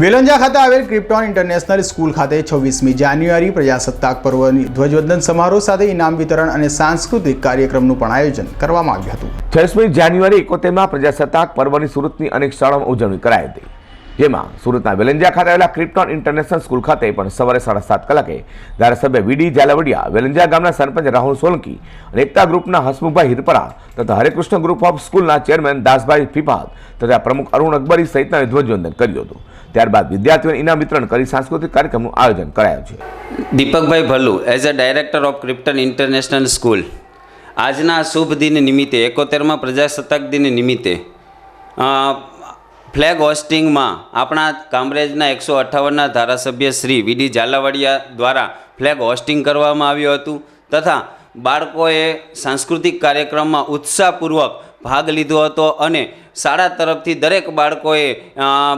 વેલંજા ખાતે આવેલ krypton international school ખાતે છવ્વીસમી જાન્યુઆરી પ્રજાસત્તાક પર્વની ધ્વજવંદન સમારોહ સાથે ઇનામ વિતરણ અને સાંસ્કૃતિક કાર્યક્રમનું પણ આયોજન કરવામાં આવ્યું હતું. છવ્વીસમી જાન્યુઆરી એકોતેરમાં પ્રજાસત્તાક પર્વની સુરતની અનેક શાળાઓમાં ઉજવણી કરાઈ હતી. જેમાં સુરતના વેલેન્જિયા ખાતે આવેલા ક્રિપ્ટોન ઇન્ટરનેશનલ સ્કૂલ ખાતે પણ સવારે સાડા સાત કલાકે ધારાસભ્ય વીડી ઝાલાવડિયા વેલંજા ગામના સરપંચ રાહુલ સોલંકી અને એકતા ગ્રુપના હસમુખભાઈ હિરપરા તથા હરેકૃષ્ણ ગ્રુપ ઓફ સ્કૂલના ચેરમેન દાસભાઈ ફિફાદ તથા પ્રમુખ અરુણ અકબરી સહિતના ધ્વજવંદન કર્યું હતું. ત્યારબાદ વિદ્યાર્થીઓને ઇનામ વિતરણ કરી સાંસ્કૃતિક કાર્યક્રમનું આયોજન કરાયું છે. Deepakbhai Bhallu as a director of Krypton international school આજના શુભ દિન નિમિત્તે, એકોતેરમાં પ્રજાસત્તાક દિન નિમિત્તે ફ્લેગ હોસ્ટિંગમાં આપણા કામરેજના એકસો અઠ્ઠાવનના ધારાસભ્ય શ્રી વીડી ઝાલાવાડિયા દ્વારા ફ્લેગ હોસ્ટિંગ કરવામાં આવ્યું હતું તથા બાળકોએ સાંસ્કૃતિક કાર્યક્રમમાં ઉત્સાહપૂર્વક ભાગ લીધો હતો અને શાળા તરફથી દરેક બાળકોએ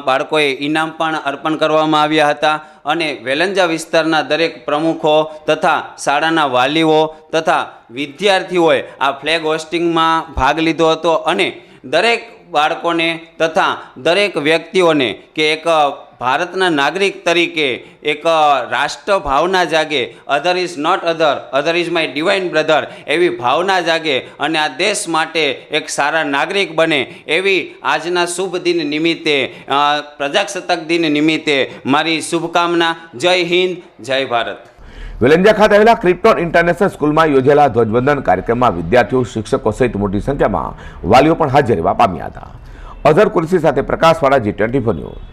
બાળકોએ ઇનામ પણ અર્પણ કરવામાં આવ્યા હતા અને વેલંજા વિસ્તારના દરેક પ્રમુખો તથા શાળાના વાલીઓ તથા વિદ્યાર્થીઓએ આ ફ્લેગ હોસ્ટિંગમાં ભાગ લીધો હતો અને દરેક બાળકોને તથા દરેક વ્યક્તિઓને કે એક ભારતના નાગરિક તરીકે એક રાષ્ટ્ર ભાવના જાગે other is not other other is my divine brother એવી ભાવના જાગે અને આ દેશ માટે એક સારા નાગરિક બને એવી આજના શુભ દિન નિમિત્તે પ્રજાસત્તાક દિન નિમિત્તે મારી શુભકામના. જય હિન્દ, જય ભારત. વેલંજા ખાતે આવેલા ક્રિપ્ટોન ઇન્ટરનેશનલ સ્કૂલમાં યોજેલા ધ્વજવંદન કાર્યક્રમમાં વિદ્યાર્થીઓ, શિક્ષકો સહિત મોટી સંખ્યામાં વાલીઓ પણ હાજર રહેવા પામ્યા હતા. અઝર કુરશી સાથે પ્રકાશવાળા જી ટ્વેન્ટી ન્યૂઝ.